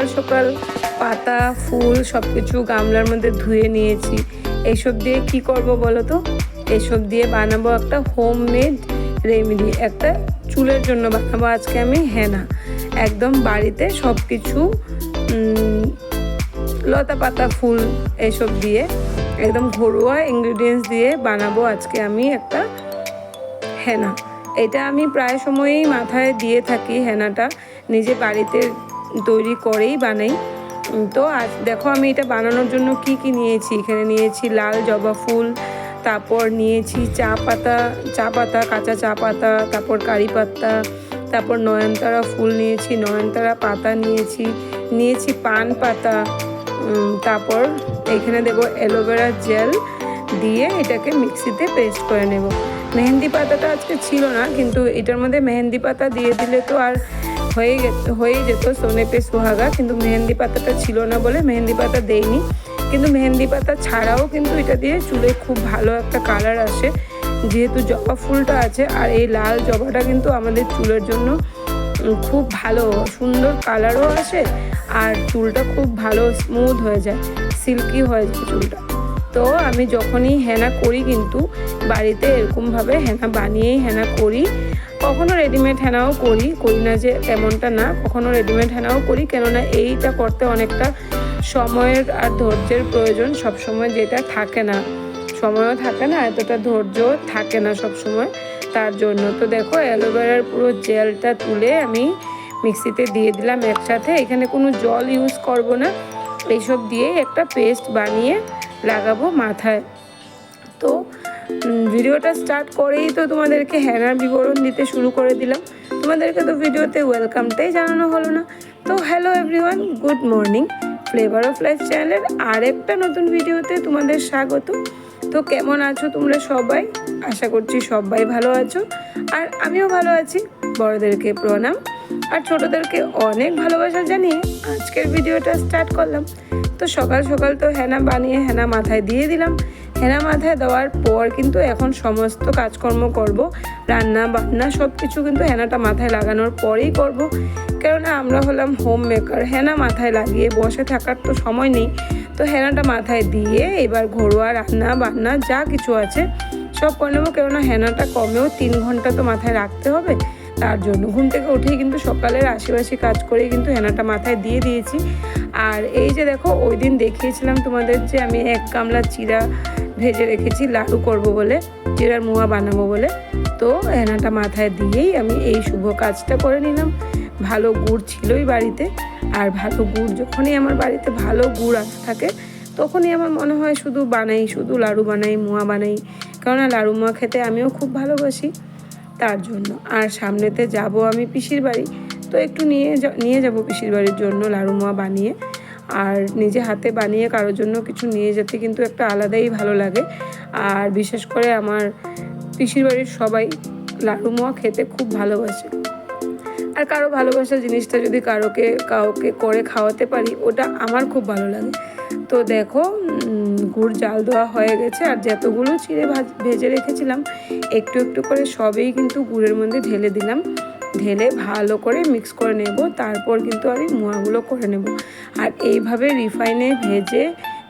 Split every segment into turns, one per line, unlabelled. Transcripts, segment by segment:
সকাল সকাল পাতা, ফুল সব কিছু গামলার মধ্যে ধুয়ে নিয়েছি। এইসব দিয়ে কি করব বলো তো? এসব দিয়ে বানাবো একটা হোমমেড রেমেডি একটা চুলের জন্য বানাবো আজকে আমি হেনা একদম বাড়িতে সব কিছু লতা পাতা, ফুল এসব দিয়ে, একদম ঘরোয়া ইনগ্রিডিয়েন্টস দিয়ে বানাবো আজকে আমি একটা হেনা এটা আমি প্রায় সময়ই মাথায় দিয়ে থাকি হেনাটা নিজে বাড়িতে তৈরি করেই বানাই। তো আজ দেখো আমি এটা বানানোর জন্য কি কি নিয়েছি? এখানে নিয়েছি লাল জবা ফুল, তারপর নিয়েছি চা পাতা চা পাতা, কাঁচা চা পাতা, তারপর কারি পাতা, তারপর নয়নতারা ফুল নিয়েছি, নয়নতারা পাতা নিয়েছি নিয়েছি পান পাতা তারপর এখানে দেবো অ্যালোভেরা জেল দিয়ে এটাকে মিক্সিতে পেস্ট করে নেব। মেহেন্দি পাতাটা আজকে ছিল না, কিন্তু এটার মধ্যে মেহেন্দি পাতা দিয়ে দিলে তো আর হয়ে হয়ে যেত সোনে পে সোহাগা, কিন্তু মেহেন্দি পাতাটা ছিল না বলে মেহেন্দি পাতা দেইনি। কিন্তু মেহেন্দি পাতা ছাড়াও কিন্তু এটা দিয়ে চুলে খুব ভালো একটা কালার আসে। যেহেতু জবা ফুলটা আছে, আর এই লাল জবাটা কিন্তু আমাদের চুলের জন্য খুব ভালো, সুন্দর কালারও আসে, আর চুলটা খুব ভালো স্মুথ হয়ে যায় সিল্কি হয়ে যায় চুলটা। তো আমি যখনই হেনা করি কিন্তু, বাড়িতে এরকমভাবে হেনা বানিয়েই হেনা করি। কখনো রেডিমেড হেনাও করি করি না যে তেমনটা না, কখনো রেডিমেড হেনাও করি, কেননা এইটা করতে অনেকটা সময়ের আর ধৈর্যের প্রয়োজন। সব সময় যেটা থাকে না, সময়ও থাকে না, এতটা ধৈর্য থাকে না সব সময় তার জন্য। তো দেখো, অ্যালোভেরার পুরো জেলটা তুলে আমি মিক্সিতে দিয়ে দিলাম একসাথে। এখানে কোনো জল ইউজ করব না, এইসব দিয়ে একটা পেস্ট বানিয়ে লাগাবো মাথায়। তো ভিডিওটা স্টার্ট করেই তো তোমাদেরকে হ্যানার বিবরণ দিতে শুরু করে দিলাম। তোমাদেরকে তো ভিডিওতে ওয়েলকামটাই জানানো হলো না। তো hello everyone good morning flavour of life চ্যানেলের আরেকটা নতুন ভিডিওতে তোমাদের স্বাগত। তো কেমন আছো তোমরা সবাই? আশা করছি সবাই ভালো আছো। আর আমিও ভালো আছি। বড়দেরকে প্রণাম। আর ছোটদেরকে অনেক ভালোবাসা জানিয়ে আজকের ভিডিওটা স্টার্ট করলাম। তো সকাল সকাল তো হেনা বানিয়ে হেনা মাথায় দিয়ে দিলাম। হেনা মাথায় দেওয়ার পর কিন্তু এখন সমস্ত কাজকর্ম করব, রান্না বান্না সব কিছু কিন্তু হেনাটা মাথায় লাগানোর পরেই করব। কেননা আমরা হলাম হোম মেকার হেনা মাথায় লাগিয়ে বসে থাকার তো সময় নেই। তো হেনাটা মাথায় দিয়ে এবার ঘরোয়া রান্না বান্না যা কিছু আছে সব করে নেব। কেননা হেনাটা কমেও তিন ঘণ্টা তো মাথায় রাখতে হবে। তার জন্য ঘুম থেকে উঠেই কিন্তু সকালের আশেপাশে কাজ করেই কিন্তু হেনাটা মাথায় দিয়ে দিয়েছি। আর এই যে দেখো ওই দিন দেখিয়েছিলাম তোমাদের যে আমি এক গামলা চিরা ভেজে রেখেছি, লাডু করব বলে চিরার মুয়া বানাবো বলে। তো হেনাটা মাথায় দিয়েই আমি এই শুভ কাজটা করে নিলাম। ভালো গুড় ছিলই বাড়িতে, আর ভালো গুড় যখনই আমার বাড়িতে ভালো গুড় আসে থাকে, তখনই আমার মনে হয় শুধু বানাই, শুধু লাড়ু বানাই, মুয়া বানাই। কেননা লাড়ু মুয়া খেতে আমিও খুব ভালোবাসি তার জন্য। আর সামনেতে যাব আমি পিসির বাড়ি, তো একটু নিয়ে নিয়ে যাব পিসির বাড়ির জন্য লাড়ু মোয়া বানিয়ে। আর নিজে হাতে বানিয়ে কারোর জন্য কিছু নিয়ে যেতে কিন্তু একটা আলাদাই ভালো লাগে। আর বিশেষ করে আমার পিসির বাড়ির সবাই লাড়ু মোয়া খেতে খুব ভালোবাসে। আর কারও ভালোবাসা জিনিসটা যদি কারোকে, কাউকে করে খাওয়াতে পারি, ওটা আমার খুব ভালো লাগে। তো দেখো গুড় জাল দেওয়া হয়ে গেছে আর যতগুলো চিড়ে ভাজ- ভেজে রেখেছিলাম, একটু একটু করে সবেই কিন্তু গুড়ের মধ্যে ঢেলে দিলাম। ঢেলে ভালো করে মিক্স করে নেব, তারপর কিন্তু আমি মোয়াগুলো করে নেব। আর এইভাবে রিফাইনে ভেজে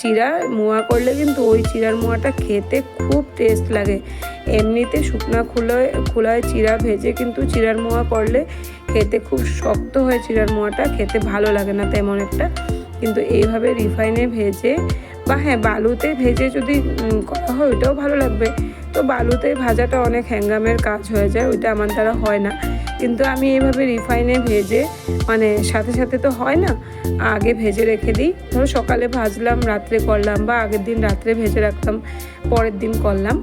চিরা মোয়া করলে কিন্তু ওই চিরার মোয়াটা খেতে খুব টেস্ট লাগে। এমনিতে শুকনা খুলোয় খোলায় চিরা ভেজে কিন্তু চিরার মোয়া করলে খেতে খুব শক্ত হয় চিরার মোয়াটা, খেতে ভালো লাগে না তেমন একটা। কিন্তু এইভাবে রিফাইনে ভেজে বা হ্যাঁ বালুতে ভেজে যদি করা হয় ওইটাও ভালো লাগবে। তো বালুতে ভাজাটা অনেক হ্যাঙ্গামের কাজ হয়ে যায়, ওইটা আমার দ্বারা হয় না। কিন্তু আমি এইভাবে রিফাইনে ভেজে মানে সাথে সাথে তো হয় না, আগে ভেজে রেখে দিই। ধরো সকালে ভাজলাম, রাত্রে করলাম বা আগের দিন রাত্রে ভেজে রাখতাম, পরের দিন করলাম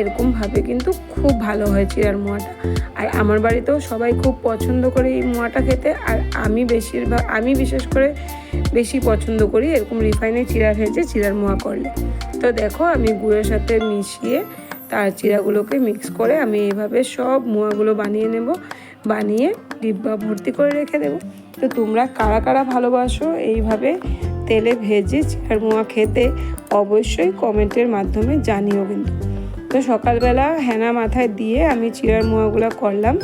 এরকমভাবে কিন্তু খুব ভালো হয় চিরার মোয়াটা। আর আমার বাড়িতেও সবাই খুব পছন্দ করে এই মোয়াটা খেতে, আর আমি বেশিরভাগ, আমি বিশেষ করে বেশি পছন্দ করি এরকম রিফাইনে চিরা ভেজে চিরার মোয়া করলে। তো দেখো, আমি গুড়ের সাথে মিশিয়ে তার চিরাগুলোকে মিক্স করে আমি এইভাবে সব মোয়াগুলো বানিয়ে নেব। বানিয়ে ডিব্বা ভর্তি করে রেখে দেবো। তো তোমরা কারা কারা ভালোবাসো, এইভাবে তেলে ভেজে চিরার মোয়া খেতে অবশ্যই কমেন্টের মাধ্যমে জানিও কিন্তু। তো সকালবেলা হেনা মাথায় দিয়ে আমি চিরার মোয়াগুলো করলাম।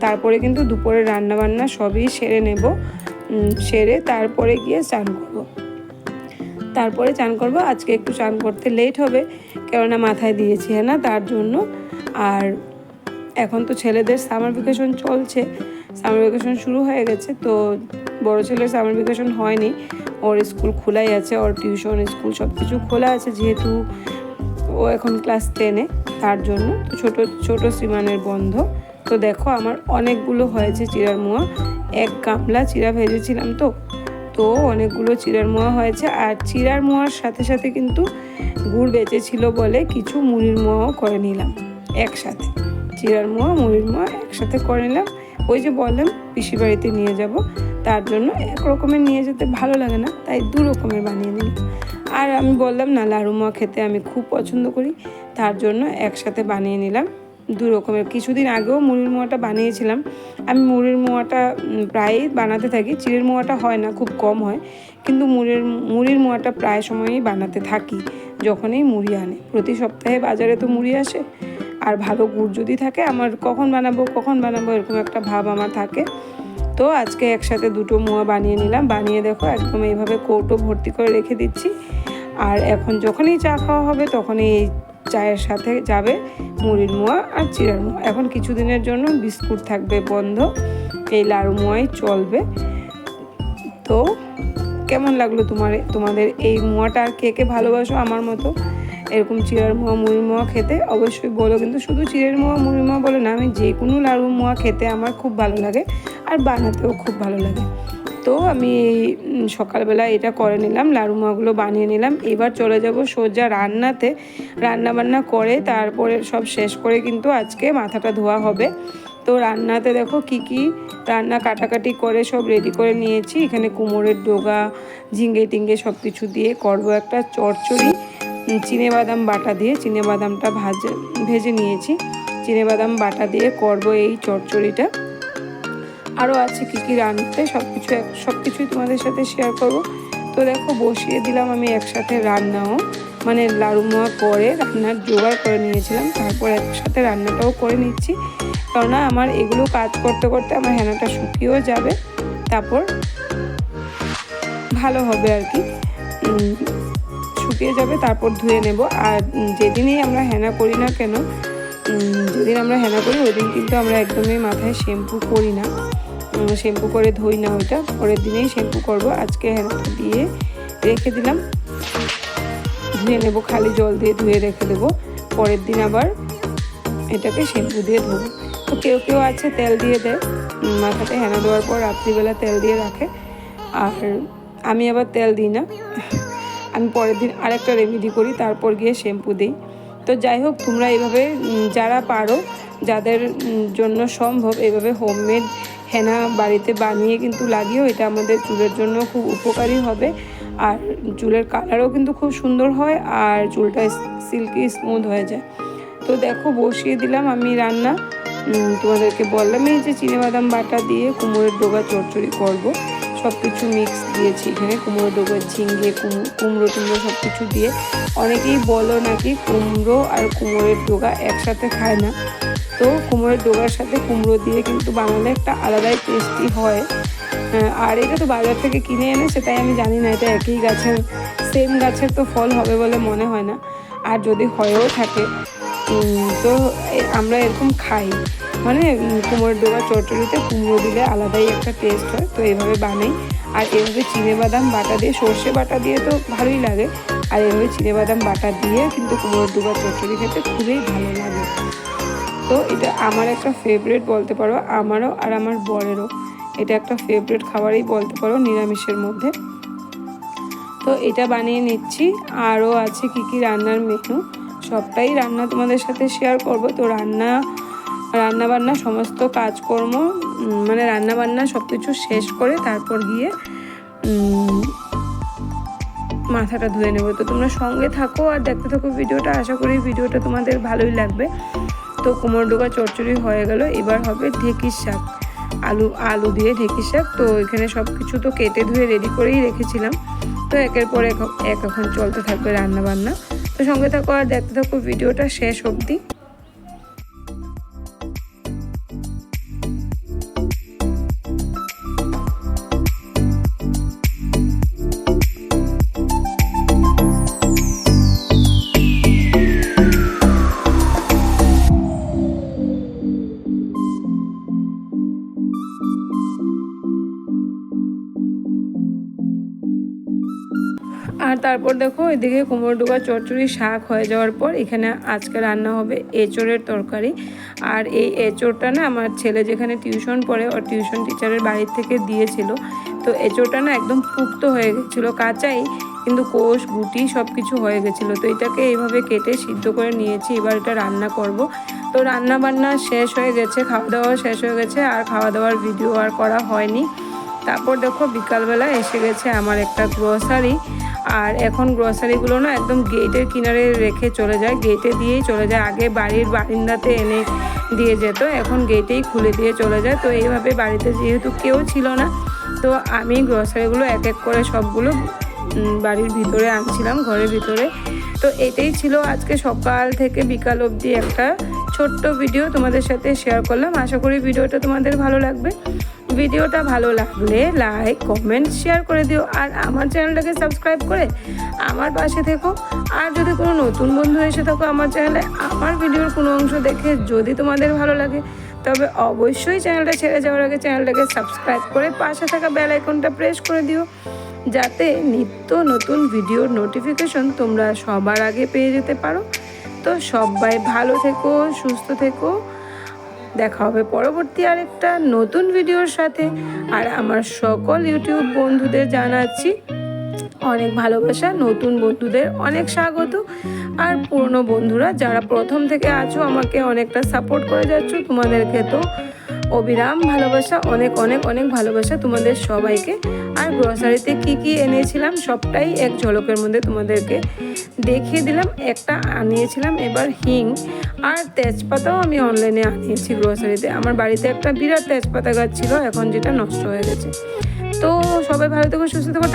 তারপরে কিন্তু দুপুরে রান্না বান্না সবই সেরে নেব। সেরে তারপরে গিয়ে চান করব। তারপরে চান করব। আজকে একটু চান করতে লেট হবে, কেননা মাথায় দিয়েছি হ্যাঁ না? তার জন্য। আর এখন তো ছেলেদের সামার ভ্যাকেশন চলছে। সামার ভ্যাকেশন শুরু হয়ে গেছে, তো বড় ছেলের সামার ভ্যাকেশন হয়নি। ওর স্কুল খোলাই আছে, ওর টিউশন স্কুল সব কিছু খোলা আছে, যেহেতু ও এখন ক্লাস টেনে তার জন্য। তো ছোটো ছোটো শ্রীমানের বন্ধ। তো দেখো, আমার অনেকগুলো হয়েছে চিরার মোয়া। এক গামলা চিরা ভেজেছিলাম তো তো অনেকগুলো চিরার মোয়া হয়েছে। আর চিরার মোয়ার সাথে সাথে কিন্তু গুড় বেঁচেছিল বলে কিছু মুড়ির মোয়াও করে নিলাম একসাথে। চিরার মোয়া, মুড়ির মোয়া একসাথে করে নিলাম। ওই যে বললাম পিসি বাড়িতে নিয়ে যাব। তার জন্য এক রকমের নিয়ে যেতে ভালো লাগে না, তাই দু রকমের বানিয়ে নিলাম আর আমি বললাম, না, লাড়ু মোয়া খেতে আমি খুব পছন্দ করি। তার জন্য একসাথে বানিয়ে নিলাম। দু রকমের। কিছুদিন আগেও মুড়ির মোয়াটা বানিয়েছিলাম। আমি মুড়ির মোয়াটা প্রায়ই বানাতে থাকি। চিড়ের মোয়াটা হয় না, খুব কম হয়। কিন্তু মুড়ির মুড়ির মোয়াটা প্রায় সময়ই বানাতে থাকি, যখনই মুড়ি আনে। প্রতি সপ্তাহে বাজারে তো মুড়ি আসে। আর ভালো গুড় যদি থাকে, আমার কখন বানাবো কখন বানাবো, এরকম একটা ভাব আমার থাকে। তো আজকে একসাথে দুটো মোয়া বানিয়ে নিলাম। বানিয়ে দেখো, একদম এইভাবে কৌটো ভর্তি করে রেখে দিচ্ছি। আর এখন যখনই চা খাওয়া হবে, তখনই এই চায়ের সাথে যাবে মুড়ির মোয়া আর চিড়ার মোয়া। এখন কিছুদিনের জন্য বিস্কুট থাকবে বন্ধ, এই লাড়ু মোয়াই চলবে। তো কেমন লাগল তোমার, তোমাদের এই মোয়াটা আর কে কে ভালোবাসো আমার মতো? এরকম চিড়ার মোয়া, মুড়ির মোয়া খেতে অবশ্যই বলো। কিন্তু শুধু চিড়ের মোয়া, মুড়ির মোয়া বলে না, আমি যে কোনো লাড়ু মোয়া খেতে আমার খুব ভালো লাগে আর বানাতেও খুব ভালো লাগে। তো আমি সকালবেলা এটা করে নিলাম, লাড়ু মোয়াগুলো বানিয়ে নিলাম। এবার চলে যাব সোজা রান্নাতে। রান্না বান্না করে তারপরে সব শেষ করে কিন্তু আজকে মাথাটা ধোয়া হবে। তো রান্নাতে দেখো কি কি রান্না কাটাকাটি করে সব রেডি করে নিয়েছি। এখানে কুমোরের ডোগা ঝিঙ্গে টিঙ্গে সব কিছু দিয়ে করব একটা চচ্চড়ি চিনে বাদাম বাটা দিয়ে চিনে বাদামটা ভাজে, ভেজে নিয়েছি। চিনে বাদাম বাটা দিয়ে করব এই চচ্চড়িটা। আরও আছে কী কী রান্নাতে সব কিছু সব কিছুই তোমাদের সাথে শেয়ার করব। তো দেখো, বসিয়ে দিলাম আমি একসাথে রান্নাও। মানে লাড়ু মোয়া করে রান্নার জোগাড় করে নিয়েছিলাম, তারপর একসাথে রান্নাটাও করে নিচ্ছি। কেননা আমার এগুলো কাজ করতে করতে আমার হেনাটা শুকিয়েও যাবে, তারপর ভালো হবে আর কি। শুকিয়ে যাবে, তারপর ধুয়ে নেব। আর যেদিনই আমরা হেনা করি না কেন যেদিন আমরা হেনা করি, ওই দিন কিন্তু আমরা একদমই মাথায় শ্যাম্পু করি না। শ্যাম্পু করে ধুই না ওইটা পরের দিনেই শ্যাম্পু করব। আজকে হেনাটা দিয়ে রেখে দিলাম। ধুয়ে নেব, খালি জল দিয়ে ধুয়ে রেখে দেবো। পরের দিন আবার এটাকে শ্যাম্পু দিয়ে ধোবো। তো কেউ কেউ আছে, তেল দিয়ে দেয়। মাথাতে হেনা দেওয়ার পর রাত্রিবেলা তেল দিয়ে রাখে। আর আমি আবার তেল দিই না। আমি পরের দিন আরেকটা রেমেডি করি, তারপর গিয়ে শ্যাম্পু দিই। তো যাই হোক, তোমরা এইভাবে যারা পারো, যাদের জন্য সম্ভব এইভাবে হোমমেড হেনা বাড়িতে বানিয়ে কিন্তু লাগিয়েও এটা আমাদের চুলের জন্য খুব উপকারী হবে। আর চুলের কালারও কিন্তু খুব সুন্দর হয় আর চুলটা সিল্কি স্মুথ হয়ে যায়। তো দেখো বসিয়ে দিলাম আমি রান্না। তোমাদেরকে বললাম এই যে চিনেবাদাম বাটা দিয়ে কুমড়োর ডোগা চচ্চড়ি করব। সব কিছু মিক্স দিয়েছি এখানে কুমড়ো ডোগা ঝিঙ্গে কুম- কুমড়ো টুমড়ো সব কিছু দিয়ে। অনেকেই বলো নাকি কুমড়ো আর কুমড়োর ডোগা একসাথে খায় না। তো কুমড়োর ডোগার সাথে কুমড়ো দিয়ে কিন্তু বানালে একটা আলাদাই টেস্টি হয়। আর এটা তো বাজার থেকে কিনে এনে সেটাই আমি জানি না, এটা একই গাছের সেম গাছের তো ফল হবে বলে মনে হয় না। আর যদি হয়েও থাকে তো আমরা এরকম খাই। মানে কুমড়োর ডোবা চটচড়িতে কুমড়ো দিলে আলাদাই একটা টেস্ট হয়, তো এভাবে বানাই। আর এভাবে চিনে বাদাম বাটা দিয়ে, সর্ষে বাটা দিয়ে তো ভালোই লাগে। আর এভাবে চিনে বাদাম বাটা দিয়ে কিন্তু কুমড়োর ডোবা চটচড়ি খেতে খুবই ভালো লাগে। তো এটা আমার একটা ফেভারিট বলতে পারো, আমারও আর আমার বরেরও। এটা একটা ফেভারিট খাবারই বলতে পারো নিরামিষের মধ্যে। তো এটা বানিয়ে নিচ্ছি। আরও আছে কি কি রান্নার মেনু সবটাই রান্না তোমাদের সাথে শেয়ার করব। তো রান্না রান্না বান্না সমস্ত কাজকর্ম মানে রান্না বান্না সব কিছু শেষ করে তারপর গিয়ে মাথাটা ধুয়ে নেব। তো তোমরা সঙ্গে থাকো আর দেখতে থাকো ভিডিওটা। আশা করি ভিডিওটা তোমাদের ভালোই লাগবে। তো কুমড়ো ডোকা চচ্চড়ি হয়ে গেল। এবার হবে ঢেঁকির শাক। আলু আলু দিয়ে ঢেঁকির শাক। তো এখানে সব কিছু তো কেটে ধুয়ে রেডি করেই রেখেছিলাম। তো একের পর এক এখন চলতে থাকবে রান্না বান্না তো সঙ্গে থাকো আর দেখতে থাকো ভিডিওটা শেষ অবধি। তারপর দেখো এদিকে কুমড়ো ডোকা চচ্চড়ি শাক হয়ে যাওয়ার পর এখানে আজকে রান্না হবে এঁচড়ের তরকারি। আর এই এঁচড়টা না আমার ছেলে যেখানে টিউশন পড়ে, ওর টিউশন টিচারের বাড়ির থেকে দিয়েছিল। তো এঁচড়টা না একদম পুক্ত হয়ে গেছিল, কাঁচাই, কিন্তু কোষ, গুটি সব কিছু হয়ে গেছিল। তো এটাকে এইভাবে কেটে সিদ্ধ করে নিয়েছি, এবার এটা রান্না করব। তো রান্না বান্না শেষ হয়ে গেছে খাওয়া দাওয়া শেষ হয়ে গেছে, আর খাওয়া দাওয়ার ভিডিও আর করা হয়নি। তারপর দেখো বিকালবেলা এসে গেছে আমার একটা গ্রসারি আর এখন গ্রসারিগুলো না একদম গেটের কিনারে রেখে চলে যায়। গেটে দিয়েই চলে যায়। আগে বাড়ির বারিন্দাতে এনে দিয়ে যেত, এখন গেটেই খুলে দিয়ে চলে যায়। তো এইভাবে বাড়িতে যেহেতু কেউ ছিল না, তো আমি গ্রসারিগুলো এক এক করে সবগুলো বাড়ির ভিতরে আনছিলাম, ঘরের ভিতরে। তো এটাই ছিল আজকে সকাল থেকে বিকাল অবধি একটা ছোট্ট ভিডিও তোমাদের সাথে শেয়ার করলাম। আশা করি ভিডিওটা তোমাদের ভালো লাগবে। ভিডিওটা ভালো লাগলে লাইক কমেন্ট শেয়ার করে দিও। আর আমার চ্যানেলটাকে সাবস্ক্রাইব করে আমার পাশে থেকো। আর যদি কোনো নতুন বন্ধু এসে থাকো আমার চ্যানেলে, আমার ভিডিওর কোনো অংশ দেখে যদি তোমাদের ভালো লাগে, তবে অবশ্যই চ্যানেলটা ছেড়ে যাওয়ার আগে চ্যানেলটাকে সাবস্ক্রাইব করে পাশে থাকা বেল আইকনটা প্রেস করে দিও। যাতে নিত্য নতুন ভিডিওর নোটিফিকেশন তোমরা সবার আগে পেয়ে যেতে পারো। তো সবাই ভালো থেকো, সুস্থ থেকো। দেখা হবে পরবর্তী আরেকটা নতুন ভিডিওর সাথে। আর আমার সকল ইউটিউব বন্ধুদের জানাচ্ছি অনেক ভালোবাসা, নতুন বন্ধুদের অনেক স্বাগত। আর পুরনো বন্ধুরা যারা প্রথম থেকে আছো, আমাকে অনেকটা সাপোর্ট করে যাচ্ছ তোমাদেরকে তো অবিরাম ভালোবাসা, অনেক অনেক অনেক ভালোবাসা তোমাদের সবাইকে। আর গ্রসারিতে কি কি এনেছিলাম সবটাই এক ঝলকের মধ্যে তোমাদেরকে দেখিয়ে দিলাম। একটা আনিয়েছিলাম, এবার হিং আর তেজপাতাও আমি অনলাইনে আনিয়েছি গ্রসারিতে আমার বাড়িতে একটা বিরাট তেজপাতা গাছ ছিল, এখন যেটা নষ্ট হয়ে গেছে। তো সবাই ভালো থেকো, সুস্থ থেকো।